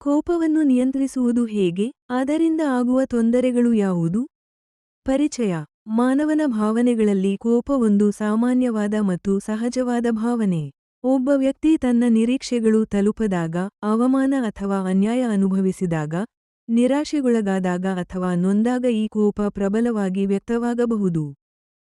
ಕೋಪವನ್ನು ನಿಯಂತ್ರಿಸುವುದು ಹೇಗೆ? ಅದರಿಂದ ಆಗುವ ತೊಂದರೆಗಳು ಯಾವುದು? ಪರಿಚಯ. ಮಾನವನ ಭಾವನೆಗಳಲ್ಲಿ ಕೋಪ ಒಂದು ಸಾಮಾನ್ಯವಾದ ಮತ್ತು ಸಹಜವಾದ ಭಾವನೆ. ಒಬ್ಬ ವ್ಯಕ್ತಿ ತನ್ನ ನಿರೀಕ್ಷೆಗಳು ತಲುಪದಾಗ, ಅವಮಾನ ಅಥವಾ ಅನ್ಯಾಯ ಅನುಭವಿಸಿದಾಗ, ನಿರಾಶೆಗೊಳಗಾದಾಗ ಅಥವಾ ನೊಂದಾಗ ಈ ಕೋಪ ಪ್ರಬಲವಾಗಿ ವ್ಯಕ್ತವಾಗಬಹುದು.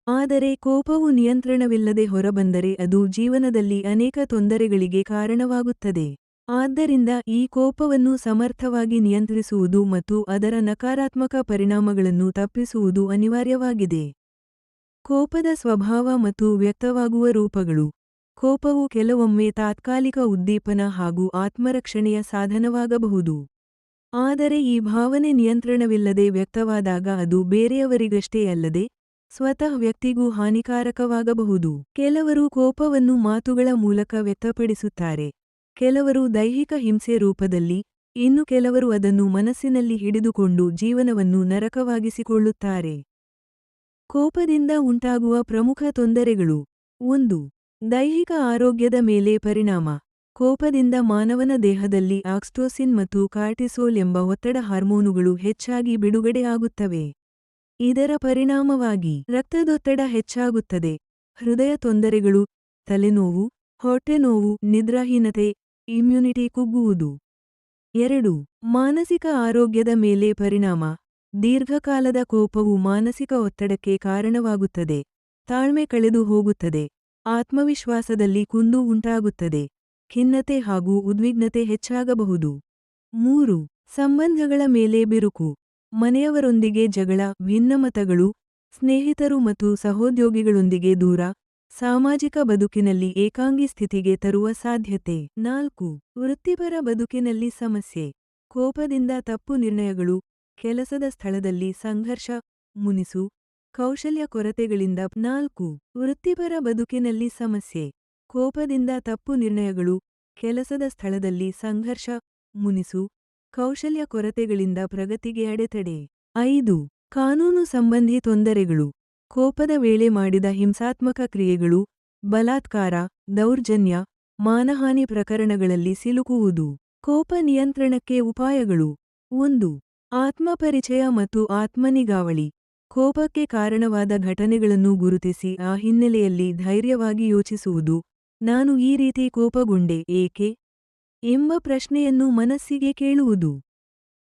ಆದರೆ ಕೋಪವು ನಿಯಂತ್ರಣವಿಲ್ಲದೆ ಹೊರಬಂದರೆ ಅದು ಜೀವನದಲ್ಲಿ ಅನೇಕ ತೊಂದರೆಗಳಿಗೆ ಕಾರಣವಾಗುತ್ತದೆ. ಆದ್ದರಿಂದ ಈ ಕೋಪವನ್ನು ಸಮರ್ಥವಾಗಿ ನಿಯಂತ್ರಿಸುವುದು ಮತ್ತು ಅದರ ನಕಾರಾತ್ಮಕ ಪರಿಣಾಮಗಳನ್ನು ತಪ್ಪಿಸುವುದು ಅನಿವಾರ್ಯವಾಗಿದೆ. ಕೋಪದ ಸ್ವಭಾವ ಮತ್ತು ವ್ಯಕ್ತವಾಗುವ ರೂಪಗಳು. ಕೋಪವು ಕೆಲವೊಮ್ಮೆ ತಾತ್ಕಾಲಿಕ ಉದ್ದೀಪನ ಹಾಗೂ ಆತ್ಮರಕ್ಷಣೆಯ ಸಾಧನವಾಗಬಹುದು. ಆದರೆ ಈ ಭಾವನೆ ನಿಯಂತ್ರಣವಿಲ್ಲದೆ ವ್ಯಕ್ತವಾದಾಗ ಅದು ಬೇರೆಯವರಿಗಷ್ಟೇ ಅಲ್ಲದೆ, ಸ್ವತಃ ವ್ಯಕ್ತಿಗೂ ಹಾನಿಕಾರಕವಾಗಬಹುದು. ಕೆಲವರು ಕೋಪವನ್ನು ಮಾತುಗಳ ಮೂಲಕ ವ್ಯಕ್ತಪಡಿಸುತ್ತಾರೆ. ಕೆಲವರು ದೈಹಿಕ ಹಿಂಸೆ ರೂಪದಲ್ಲಿ, ಇನ್ನು ಕೆಲವರು ಅದನ್ನು ಮನಸ್ಸಿನಲ್ಲಿ ಹಿಡಿದುಕೊಂಡು ಜೀವನವನ್ನು ನರಕವಾಗಿಸಿಕೊಳ್ಳುತ್ತಾರೆ. ಕೋಪದಿಂದ ಉಂಟಾಗುವ ಪ್ರಮುಖ ತೊಂದರೆಗಳು. ಒಂದು, ದೈಹಿಕ ಆರೋಗ್ಯದ ಮೇಲೆ ಪರಿಣಾಮ. ಕೋಪದಿಂದ ಮಾನವನ ದೇಹದಲ್ಲಿ ಆಕ್ಸ್ಟೋಸಿನ್ ಮತ್ತು ಕಾರ್ಟಿಸೋಲ್ ಎಂಬ ಒತ್ತಡ ಹಾರ್ಮೋನುಗಳು ಹೆಚ್ಚಾಗಿ ಬಿಡುಗಡೆಯಾಗುತ್ತವೆ. ಇದರ ಪರಿಣಾಮವಾಗಿ ರಕ್ತದೊತ್ತಡ ಹೆಚ್ಚಾಗುತ್ತದೆ. ಹೃದಯ ತೊಂದರೆಗಳು, ತಲೆನೋವು, ಹೊಟ್ಟೆನೋವು, ನಿದ್ರಾಹೀನತೆ ಇಮ್ಯುನಿಟಿ ಕುಗ್ಗುವುದು. ಎರಡು, ಮಾನಸಿಕ ಆರೋಗ್ಯದ ಮೇಲೆ ಪರಿಣಾಮ. ದೀರ್ಘಕಾಲದ ಕೋಪವು ಮಾನಸಿಕ ಒತ್ತಡಕ್ಕೆ ಕಾರಣವಾಗುತ್ತದೆ. ತಾಳ್ಮೆ ಕಳೆದು ಹೋಗುತ್ತದೆ. ಆತ್ಮವಿಶ್ವಾಸದಲ್ಲಿ ಕುಂದು ಉಂಟಾಗುತ್ತದೆ. ಖಿನ್ನತೆ ಹಾಗೂ ಉದ್ವಿಗ್ನತೆ ಹೆಚ್ಚಾಗಬಹುದು. ಮೂರು, ಸಂಬಂಧಗಳ ಮೇಲೆ ಬಿರುಕು. ಮನೆಯವರೊಂದಿಗೆ ಜಗಳ, ಭಿನ್ನಮತಗಳು, ಸ್ನೇಹಿತರು ಮತ್ತು ಸಹೋದ್ಯೋಗಿಗಳೊಂದಿಗೆ ದೂರ. ಸಾಮಾಜಿಕ ಬದುಕಿನಲ್ಲಿ ಏಕಾಂಗಿ ಸ್ಥಿತಿಗೆ ತರುವ ಸಾಧ್ಯತೆ. ನಾಲ್ಕು. ವೃತ್ತಿಪರ ಬದುಕಿನಲ್ಲಿ ಸಮಸ್ಯೆ. ಕೋಪದಿಂದ ತಪ್ಪು ನಿರ್ಣಯಗಳು. ಕೆಲಸದ ಸ್ಥಳದಲ್ಲಿ ಸಂಘರ್ಷ. ಮುನಿಸು. ಕೌಶಲ್ಯ ಕೊರತೆಗಳಿಂದ. ನಾಲ್ಕು. ವೃತ್ತಿಪರ ಬದುಕಿನಲ್ಲಿ ಸಮಸ್ಯೆ. ಕೋಪದಿಂದ ತಪ್ಪು ನಿರ್ಣಯಗಳು. ಕೆಲಸದ ಸ್ಥಳದಲ್ಲಿ ಸಂಘರ್ಷ. ಮುನಿಸು. ಕೌಶಲ್ಯ ಕೊರತೆಗಳಿಂದ ಪ್ರಗತಿಗೆ ಅಡೆತಡೆ. ಐದು. ಕಾನೂನು ಸಂಬಂಧಿ ತೊಂದರೆಗಳು. ಕೋಪದ ವೇಳೆ ಮಾಡಿದ ಹಿಂಸಾತ್ಮಕ ಕ್ರಿಯೆಗಳು, ಬಲಾತ್ಕಾರ, ದೌರ್ಜನ್ಯ, ಮಾನಹಾನಿ ಪ್ರಕರಣಗಳಲ್ಲಿ ಸಿಲುಕುವುದು. ಕೋಪ ನಿಯಂತ್ರಣಕ್ಕೆ ಉಪಾಯಗಳು. ಒಂದು, ಆತ್ಮಪರಿಚಯ ಮತ್ತು ಆತ್ಮನಿಗಾವಳಿ. ಕೋಪಕ್ಕೆ ಕಾರಣವಾದ ಘಟನೆಗಳನ್ನು ಗುರುತಿಸಿ ಆ ಹಿನ್ನೆಲೆಯಲ್ಲಿ ಧೈರ್ಯವಾಗಿ ಯೋಚಿಸುವುದು. ನಾನು ಈ ರೀತಿ ಕೋಪಗೊಂಡೆ ಏಕೆ? ಎಂಬ ಪ್ರಶ್ನೆಯನ್ನು ಮನಸ್ಸಿಗೆ ಕೇಳುವುದು.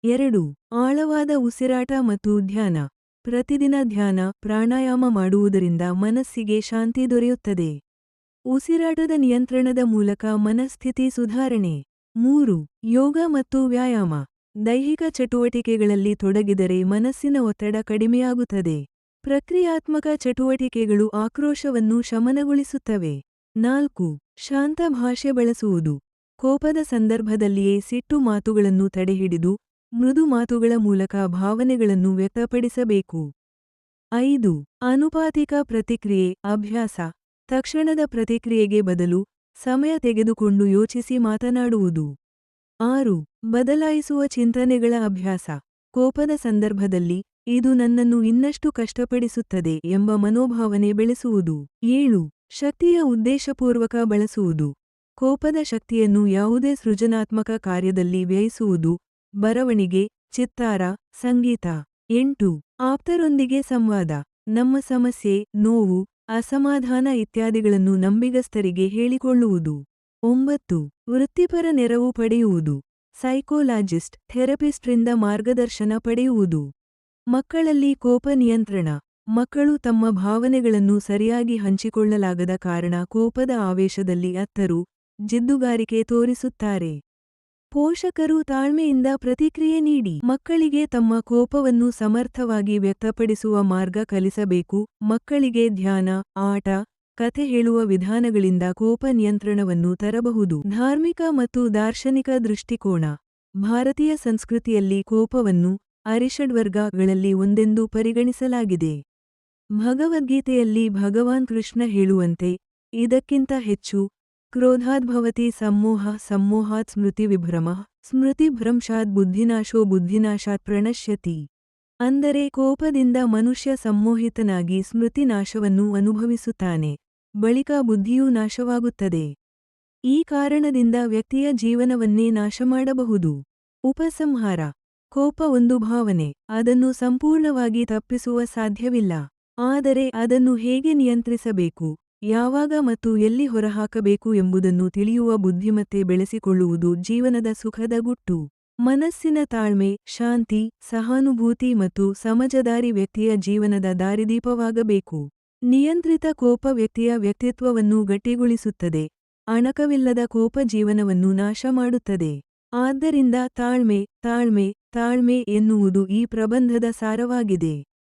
ಎರಡು, ಆಳವಾದ ಉಸಿರಾಟ ಮತ್ತು ಧ್ಯಾನ. ಪ್ರತಿದಿನ ಧ್ಯಾನ, ಪ್ರಾಣಾಯಾಮ ಮಾಡುವುದರಿಂದ ಮನಸ್ಸಿಗೆ ಶಾಂತಿ ದೊರೆಯುತ್ತದೆ. ಉಸಿರಾಟದ ನಿಯಂತ್ರಣದ ಮೂಲಕ ಮನಸ್ಥಿತಿ ಸುಧಾರಣೆ. ಮೂರು, ಯೋಗ ಮತ್ತು ವ್ಯಾಯಾಮ. ದೈಹಿಕ ಚಟುವಟಿಕೆಗಳಲ್ಲಿ ತೊಡಗಿದರೆ ಮನಸ್ಸಿನ ಒತ್ತಡ ಕಡಿಮೆಯಾಗುತ್ತದೆ. ಪ್ರಕ್ರಿಯಾತ್ಮಕ ಚಟುವಟಿಕೆಗಳು ಆಕ್ರೋಶವನ್ನು ಶಮನಗೊಳಿಸುತ್ತವೆ. ನಾಲ್ಕು, ಶಾಂತ ಭಾಷೆ ಬಳಸುವುದು. ಕೋಪದ ಸಂದರ್ಭದಲ್ಲಿಯೇ ಸಿಟ್ಟು ಮಾತುಗಳನ್ನು ತಡೆಹಿಡಿದು ಮೃದು ಮಾತುಗಳ ಮೂಲಕ ಭಾವನೆಗಳನ್ನು ವ್ಯಕ್ತಪಡಿಸಬೇಕು. ಐದು. ಅನುಪಾತಿಕ ಪ್ರತಿಕ್ರಿಯೆ, ಅಭ್ಯಾಸ. ತಕ್ಷಣದ ಪ್ರತಿಕ್ರಿಯೆಗೆ ಬದಲು ಸಮಯ ತೆಗೆದುಕೊಂಡು ಯೋಚಿಸಿ ಮಾತನಾಡುವುದು. ಆರು. ಬದಲಾಯಿಸುವ ಚಿಂತನೆಗಳ ಅಭ್ಯಾಸ. ಕೋಪದ ಸಂದರ್ಭದಲ್ಲಿ ಇದು ನನ್ನನ್ನು ಇನ್ನಷ್ಟು ಕಷ್ಟಪಡಿಸುತ್ತದೆ ಎಂಬ ಮನೋಭಾವನೆ ಬೆಳೆಸುವುದು. ಏಳು. ಶಕ್ತಿಯ ಉದ್ದೇಶಪೂರ್ವಕ ಬಳಸುವುದು. ಕೋಪದ ಶಕ್ತಿಯನ್ನು ಯಾವುದೇ ಸೃಜನಾತ್ಮಕ ಕಾರ್ಯದಲ್ಲಿ ವ್ಯಯಿಸುವುದು ಬರವಣಿಗೆ, ಚಿತ್ತಾರ, ಸಂಗೀತ. ಎಂಟು. ಆಪ್ತರೊಂದಿಗೆ ಸಂವಾದ. ನಮ್ಮ ಸಮಸ್ಯೆ, ನೋವು, ಅಸಮಾಧಾನ ಇತ್ಯಾದಿಗಳನ್ನು ನಂಬಿಗಸ್ತರಿಗೆ ಹೇಳಿಕೊಳ್ಳುವುದು. ಒಂಬತ್ತು. ವೃತ್ತಿಪರ ನೆರವು ಪಡೆಯುವುದು. ಸೈಕೋಲಾಜಿಸ್ಟ್, ಥೆರಪಿಸ್ಟ್ರಿಂದ ಮಾರ್ಗದರ್ಶನ ಪಡೆಯುವುದು. ಮಕ್ಕಳಲ್ಲಿ ಕೋಪ ನಿಯಂತ್ರಣ. ಮಕ್ಕಳು ತಮ್ಮ ಭಾವನೆಗಳನ್ನು ಸರಿಯಾಗಿ ಹಂಚಿಕೊಳ್ಳಲಾಗದ ಕಾರಣ ಕೋಪದ ಆವೇಶದಲ್ಲಿ ಅತ್ತರು, ಜಿದ್ದುಗಾರಿಕೆ ತೋರಿಸುತ್ತಾರೆ. ಪೋಷಕರು ತಾಳ್ಮೆಯಿಂದ ಪ್ರತಿಕ್ರಿಯೆ ನೀಡಿ ಮಕ್ಕಳಿಗೆ ತಮ್ಮ ಕೋಪವನ್ನು ಸಮರ್ಥವಾಗಿ ವ್ಯಕ್ತಪಡಿಸುವ ಮಾರ್ಗ ಕಲಿಸಬೇಕು. ಮಕ್ಕಳಿಗೆ ಧ್ಯಾನ, ಆಟ, ಕಥೆ ಹೇಳುವ ವಿಧಾನಗಳಿಂದ ಕೋಪ ನಿಯಂತ್ರಣವನ್ನು ತರಬಹುದು. ಧಾರ್ಮಿಕ ಮತ್ತು ದಾರ್ಶನಿಕ ದೃಷ್ಟಿಕೋನ. ಭಾರತೀಯ ಸಂಸ್ಕೃತಿಯಲ್ಲಿ ಕೋಪವನ್ನು ಅರಿಷಡ್ವರ್ಗಗಳಲ್ಲಿ ಒಂದೆಂದು ಪರಿಗಣಿಸಲಾಗಿದೆ. ಭಗವದ್ಗೀತೆಯಲ್ಲಿ ಭಗವಾನ್ ಕೃಷ್ಣ ಹೇಳುವಂತೆ, ಇದಕ್ಕಿಂತ ಹೆಚ್ಚು ಕ್ರೋಧಾದ್ಭವತಿ ಸಮ್ಮೋಹ ಸಮ್ಮೋಹಾತ್ ಸ್ಮೃತಿವಿಭ್ರಮ ಸ್ಮೃತಿಭ್ರಂಶಾತ್ ಬುದ್ಧಿನಾಶೋ ಬುದ್ಧಿನಾಶಾತ್ ಪ್ರಣಶ್ಯತಿ ಅಂದರೆ ಕೋಪದಿಂದ ಮನುಷ್ಯ ಸಮ್ಮೋಹಿತನಾಗಿ ಸ್ಮೃತಿನಾಶವನ್ನು ಅನುಭವಿಸುತ್ತಾನೆ, ಬಳಿಕ ಬುದ್ಧಿಯೂ ನಾಶವಾಗುತ್ತದೆ. ಈ ಕಾರಣದಿಂದ ವ್ಯಕ್ತಿಯ ಜೀವನವನ್ನೇ ನಾಶಮಾಡಬಹುದು. ಉಪಸಂಹಾರ, ಕೋಪ ಒಂದು ಭಾವನೆ, ಅದನ್ನು ಸಂಪೂರ್ಣವಾಗಿ ತಪ್ಪಿಸುವ ಸಾಧ್ಯವಿಲ್ಲ, ಆದರೆ ಅದನ್ನು ಹೇಗೆ ನಿಯಂತ್ರಿಸಬೇಕು? ಯಾವಾಗ ಮತ್ತು ಎಲ್ಲಿ ಹೊರಹಾಕಬೇಕು ಎಂಬುದನ್ನು ತಿಳಿಯುವ ಬುದ್ಧಿಮತ್ತೆ ಬೆಳೆಸಿಕೊಳ್ಳುವುದು ಜೀವನದ ಸುಖದ ಗುಟ್ಟು. ಮನಸ್ಸಿನ ತಾಳ್ಮೆ, ಶಾಂತಿ, ಸಹಾನುಭೂತಿ ಮತ್ತು ಸಮಜದಾರಿ ವ್ಯಕ್ತಿಯ ಜೀವನದ ದಾರಿದೀಪವಾಗಬೇಕು. ನಿಯಂತ್ರಿತ ಕೋಪ ವ್ಯಕ್ತಿಯ ವ್ಯಕ್ತಿತ್ವವನ್ನು ಗಟ್ಟಿಗೊಳಿಸುತ್ತದೆ. ಅಣಕವಿಲ್ಲದ ಕೋಪ ಜೀವನವನ್ನು ನಾಶ ಮಾಡುತ್ತದೆ. ಆದ್ದರಿಂದ ತಾಳ್ಮೆ ತಾಳ್ಮೆ ತಾಳ್ಮೆ ಎನ್ನುವುದು ಈ ಪ್ರಬಂಧದ ಸಾರವಾಗಿದೆ.